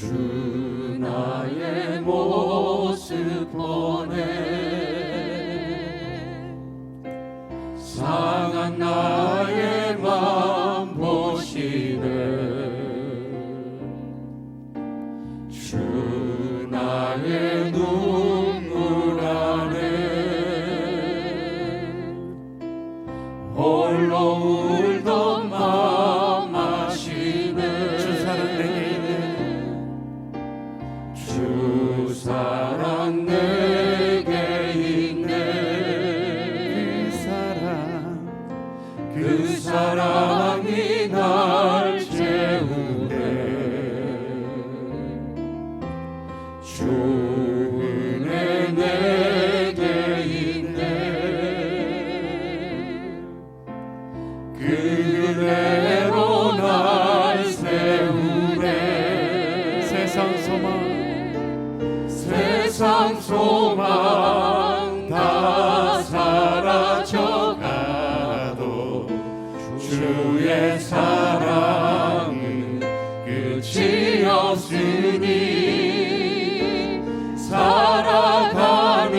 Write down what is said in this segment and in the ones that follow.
주 나의 모습 보내. 상한 나의 맘 보시네 주 나의 눈물 안에 홀로 세상 소망 다 사라져가도 주의 사랑은 끝이 없으니 살아가는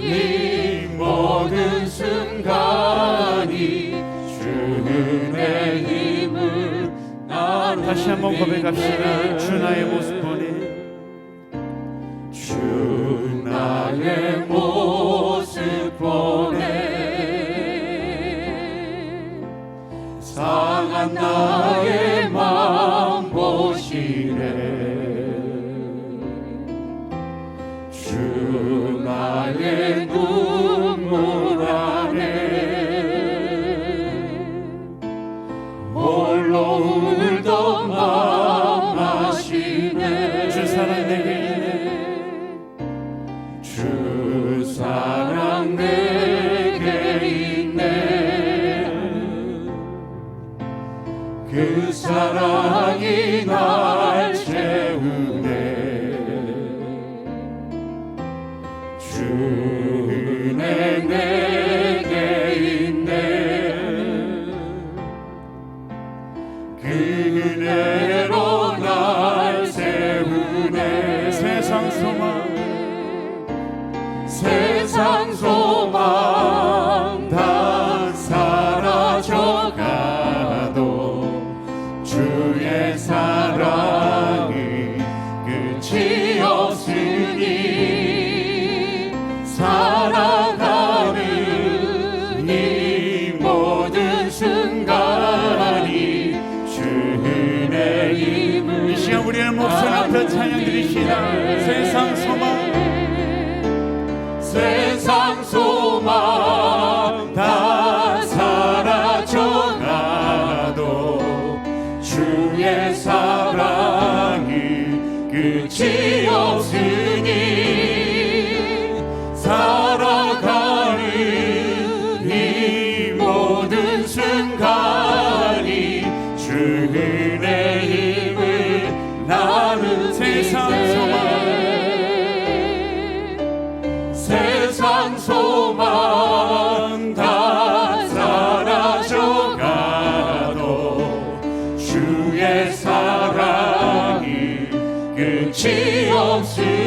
이 모든 순간이 주님의 힘을 나는 다시 한번 고백합시다. 주 나의 모습 보니 나의 마음 보시네. 주 나의 눈물 안에 홀로 울던 마음 아시네. 주 사랑 내게 주 사랑 내. não se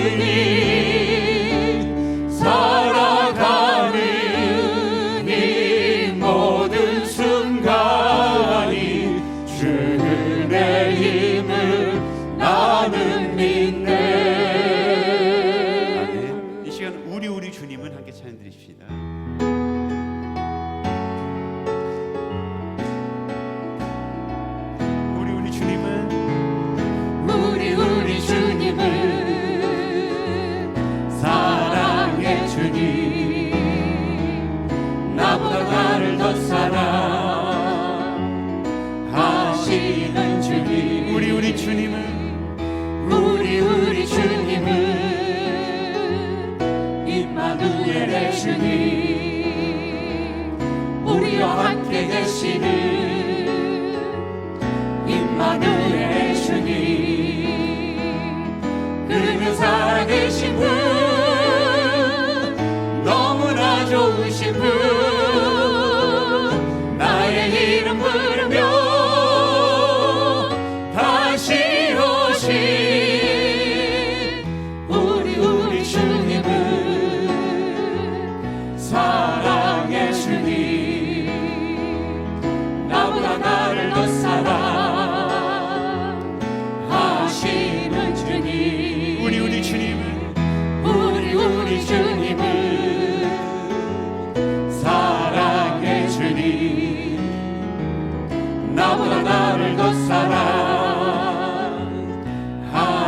우리 우리 주님은 우리 우리 주님은 임마누엘의 주님. 우리와 함께 되시는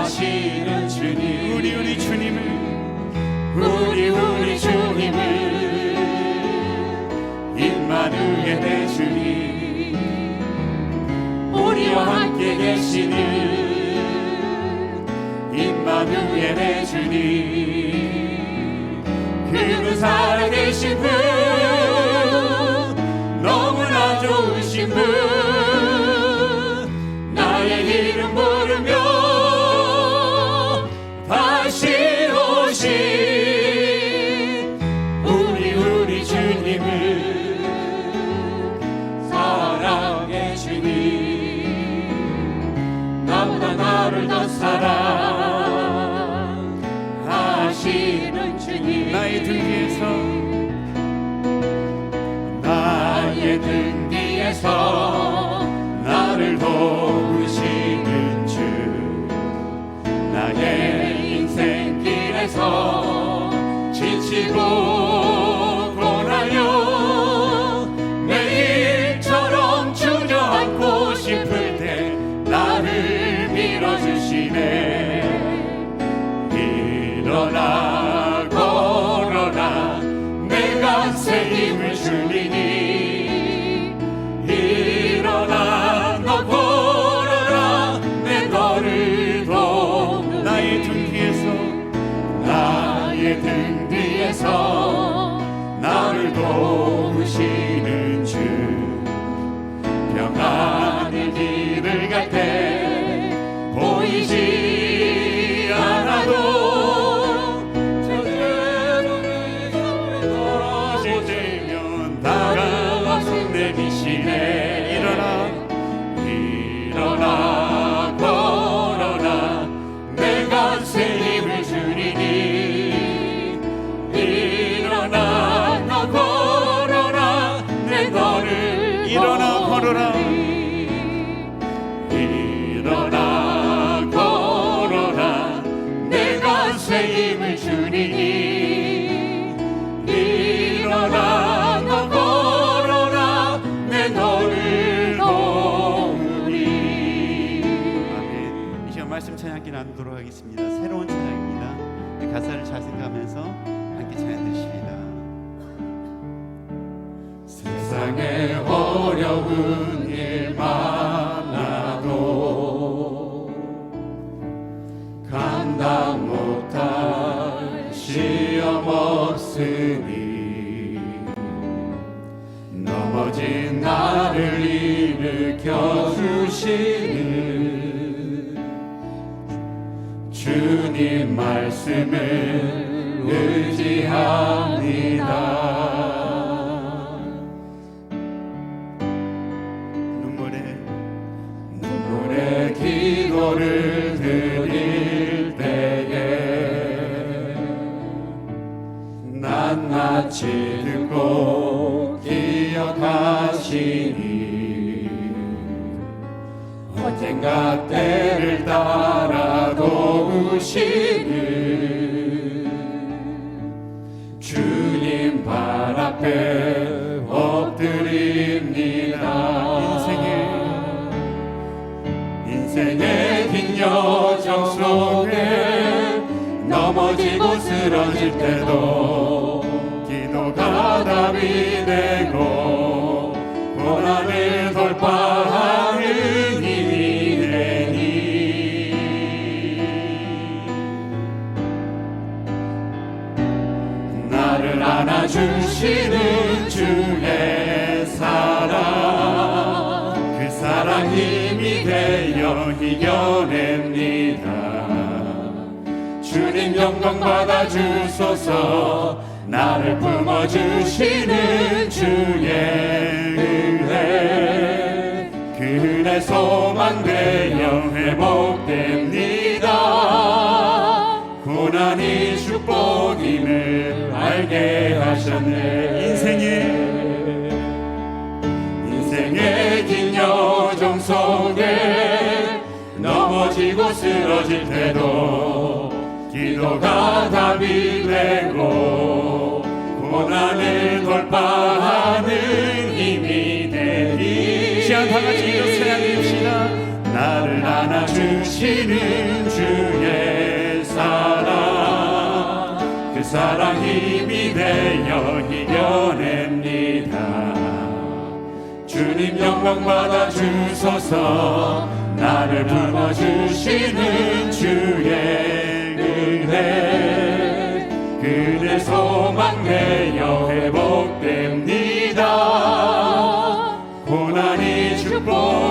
사시는 주님. 우리 우리 주님을. 우리 우리 주님을 임마누엘 대주님. 우리와 함께 계시는 임마누엘 대주님. 그는 살아계신 나를 더 사랑하시는 주님. 나의 등 뒤에서. 나의 등 뒤에서 나를 도우시는 주. 나의 인생길에서 지치고 주리니 일어나 너 걸어라 내 너를 도 나의 등 뒤에서 나의 등 뒤에서 나를 도우시는 주. 평안의 길을 갈 때 보이지 말씀 찬양기 나누도록 하겠습니다. 새로운 찬양입니다. 이 가사를 잘 생각하면서 함께 찬양 드립니다. 세상에 어려운 일 많아도 감당 못할 시험 없으니 넘어진 나를 일으켜 말씀을 의지합니다. 눈물에 눈물의 기도를 드릴 때에 낱낱이 듣고 기억하시니 언젠가 때를 따라 도우시는 주님 발 앞에 엎드립니다. 인생의 인생의 긴 여정 속에 넘어지고 쓰러질 때도 기도가 답이 되고 고난을 돌파 안아주시는 주의 사랑. 그 사랑 힘이 되어 이겨냅니다. 주님 영광 받아 주소서. 나를 품어주시는 주의 은혜. 그 은혜 소망되어 쓰러질 때도 기도가 답이 되고 고난을 돌파하는 힘이 되니 시간 다 같이 기도 찬양 드립시다. 나를 안아주시는 주의 사랑. 그 사랑 힘이 되어 이겨냅니다. 주님 영광 받아 주소서 나를 불러주시는 주의 은혜. 그대 소망 내 여회 복됩니다. 고난이 축복